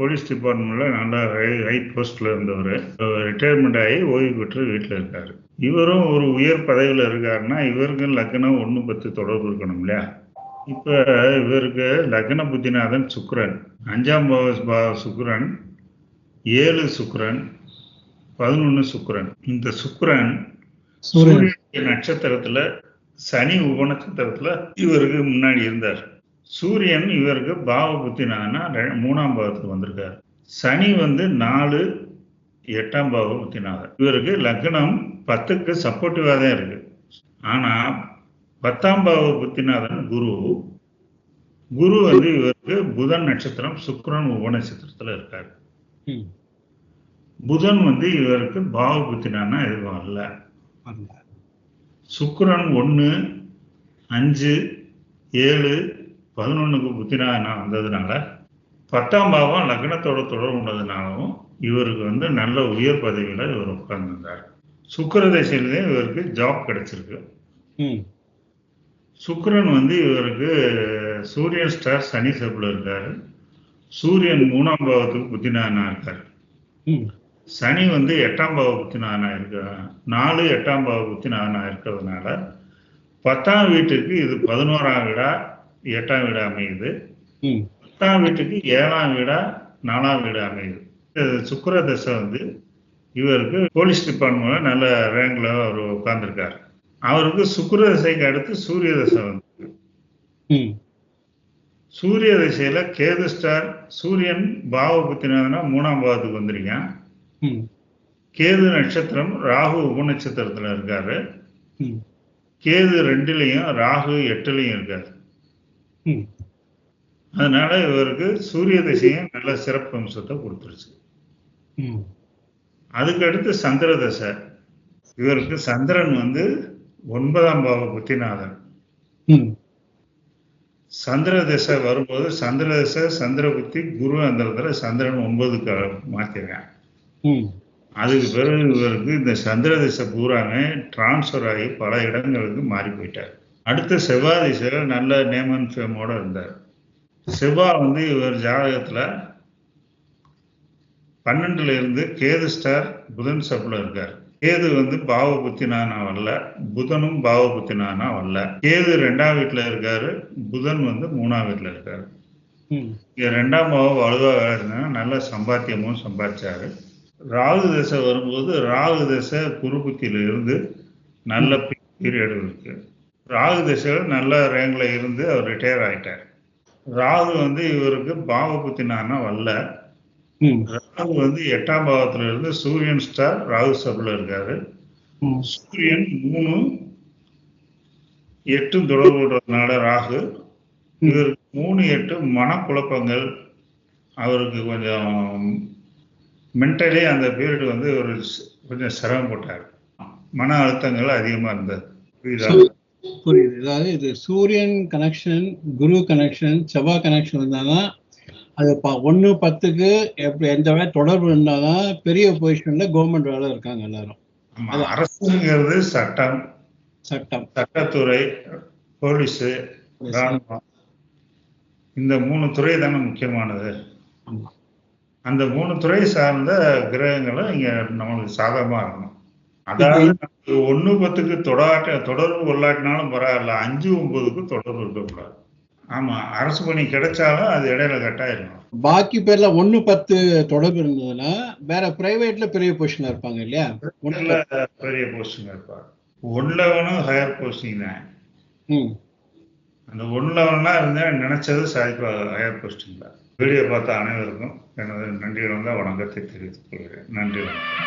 Police டிபார்ட்மெண்ட்ல நல்லா high high போஸ்ட்ல இருந்தவர். ரிட்டையர்மெண்ட் ஆகி ஓய்வு பெற்று வீட்டில் இருக்காரு. இவரும் ஒரு உயர் பதவியில் இருக்காருன்னா இவருக்கு லக்னம் ஒன்று பத்து தொடர்பு இருக்கணும் இல்லையா? இப்போ இவருக்கு லக்ன புத்திநாதன் சுக்கிரன் அஞ்சாம் பாவ பாவ சுக்கிரன் ஏழு சுக்கிரன் பதினொன்று சுக்கிரன். இந்த சூரியன். சூரிய நட்சத்திரத்துல சனி உப நட்சத்திரத்துல இவருக்கு முன்னாடி இருந்தார். சூரியன் இவருக்கு பாவ புத்தினானா மூணாம் பாவத்துக்கு வந்திருக்காரு. சனி வந்து நாலு எட்டாம் பாவ புத்தினாதன் இவருக்கு லக்னம் பத்துக்கு சப்போர்ட்டிவா தான் இருக்கு. ஆனா பத்தாம் பாவ புத்திநாதன் குரு. குரு வந்து இவருக்கு புதன் நட்சத்திரம் சுக்கிரன் உப நட்சத்திரத்துல இருக்காரு. புதன் வந்து இவருக்கு பாவ புத்தினானா எதுவும் அல்ல. வரல. சுக்கிரன் ஒன்று அஞ்சு ஏழு பதினொன்றுக்கு புத்தினானா வந்ததுனால பத்தாம் பாவம் லக்னத்தோட தொடர்பு உள்ளதுனாலும் இவருக்கு வந்து நல்ல உயர் பதவியில் இவர் உட்கார்ந்திருந்தார். சுக்கிர திசையிலே இவருக்கு ஜாப் கிடைச்சிருக்கு. சுக்கிரன் வந்து இவருக்கு சூரியன் ஸ்டார் சனி செப்பில் இருக்காரு. சூரியன் மூணாம் பாவத்துக்கு புத்தினானா இருக்காரு. சனி வந்து எட்டாம் பாவ புத்தினானா இருக்க? நாலு எட்டாம் பாவ புத்தினானா இருக்கிறதுனால பத்தாம் வீட்டுக்கு இது பதினோராம் வீடா எட்டாம் வீடா அமையுது. பத்தாம் வீட்டுக்கு ஏழாம் வீடா நாலாம் வீடு அமையுது சுக்கிர தசை வந்து இவருக்கு போலீஸ் டிபார்ட்மெண்ட்ல நல்ல ரேங்க்ல அவர் உட்கார்ந்துருக்காரு அவருக்கு சுக்கிர தசைக்கு அடுத்து சூரிய தசை வந்து. சூரிய திசையில கேது ஸ்டார் சூரியன் பாவ புத்தினாதனா மூணாம் பாவத்துக்கு வந்திருக்கேன். கேது நட்சத்திரம் ராகு உப நட்சத்திரத்துல இருக்காரு. கேது ரெண்டுலையும் ராகு எட்டுலையும் இருக்காரு. அதனால இவருக்கு சூரிய திசையும் நல்ல சிறப்பு அம்சத்தை கொடுத்துருச்சு ம். அதுக்கு அடுத்து சந்திர தசை இவருக்கு சந்திரன் வந்து ஒன்பதாம் பாவ புத்திநாதன். சந்திர திசை வரும்போது சந்திர திசை சந்திர புத்தி குரு அந்த இடத்துல சந்திரன் ஒன்பதுக்கு மாத்திருக்கேன். அதுக்கு பிறகு இவருக்கு இந்த சந்திர திசை பூராமே டிரான்ஸ்ஃபர் ஆகி பல இடங்களுக்கு மாறி போயிட்டார் அடுத்த திசையில நல்ல நேம் அண்ட் ஃபேமோட இருந்தார். செவ்வாய் வந்து இவர் ஜாதகத்துல பன்னெண்டுல இருந்து கேது ஸ்டார் புதன் சப்ல இருக்கார். கேது வந்து பாவ புத்தினானா வரல புதனும் பாவ புத்தினானா வரல கேது ரெண்டாம் வீட்டுல இருக்காரு புதன் வந்து மூணாம் வீட்டுல இருக்காரு. இங்க ரெண்டாம் பாவம் வலுவாக இருந்தா நல்ல சம்பாத்தியமும் சம்பாதிச்சாரு. ராகு தசை வரும்போது ராகு தசை குருபுத்தியில இருந்து நல்ல பீரியட் இருக்கு ராகு தசையில நல்ல ரேங்க்ல இருந்து அவர் ரிட்டையர் ஆயிட்டார். ராகு வந்து இவருக்கு பாவ புத்தினானா வரல. ராகு வந்து எட்டாம் பாவத்துல இருந்து சூரியன் ஸ்டார் ராகு சபுல இருக்காரு. சூரியன் மூணு எட்டும் தொடர்பு கொள்றதுனால ராகு இவருக்கு மூணு எட்டு மனக்குழப்பங்கள். அவருக்கு கொஞ்சம் மென்டலி அந்த பீரியட் வந்து ஒரு கொஞ்சம் சிரமப்பட்டார். மன அழுத்தங்கள் அதிகமா இருந்தது. புரியுதா? புரியுது. அதாவது இது சூரியன் கனெக்ஷன் குரு கனெக்ஷன் செவ்வாய் கனெக்ஷன் இருந்தாதான் அது ப ஒன்று பத்துக்கு எப்படி எந்த வேலை தொடர்பு இருந்தாதான் பெரிய பொசிஷன்ல கவர்மெண்ட் வேலை இருக்காங்க எல்லாரும். அரசுங்கிறது சட்டம். சட்டம். சட்டத்துறை போலீஸ் ராணுவம். இந்த மூணு துறை தானே முக்கியமானது. அந்த மூணு துறை சார்ந்த கிரகங்களும் இங்க நம்மளுக்கு சாதகமா இருக்கணும். அதாவது ஒண்ணு பத்துக்கு தொடாட்ட தொடர்பு கொள்ளாட்டினாலும் பரவாயில்ல அஞ்சு ஒன்பதுக்கு தொடர்பு இருக்கக்கூடாது. ஆமா அரசு பணி கிடைச்சாலும் அது இடையில கட்டாயிருக்கும் பாக்கி பேர்ல ஒண்ணு பத்து தொடர்பு இருந்ததுன்னா வேற பிரைவேட்ல பெரிய பொசிஷன்ல இருப்பாங்க இல்லையா? ஒண்ணுல பெரிய போஸ்டிங் இருப்பார் ஒன் லெவனும் ஹையர் போஸ்டிங் தான். அந்த ஒன் லெவன்லாம் இருந்தா நினைச்சது சாதிப்பா ஹையர் போஸ்டிங் தான். வீடியோ பார்த்த அனைவருக்கும் எனது நன்றி வந்த வணக்கத்தை தெரிவித்துக் கொள்கிறேன். நன்றி வணக்கம்.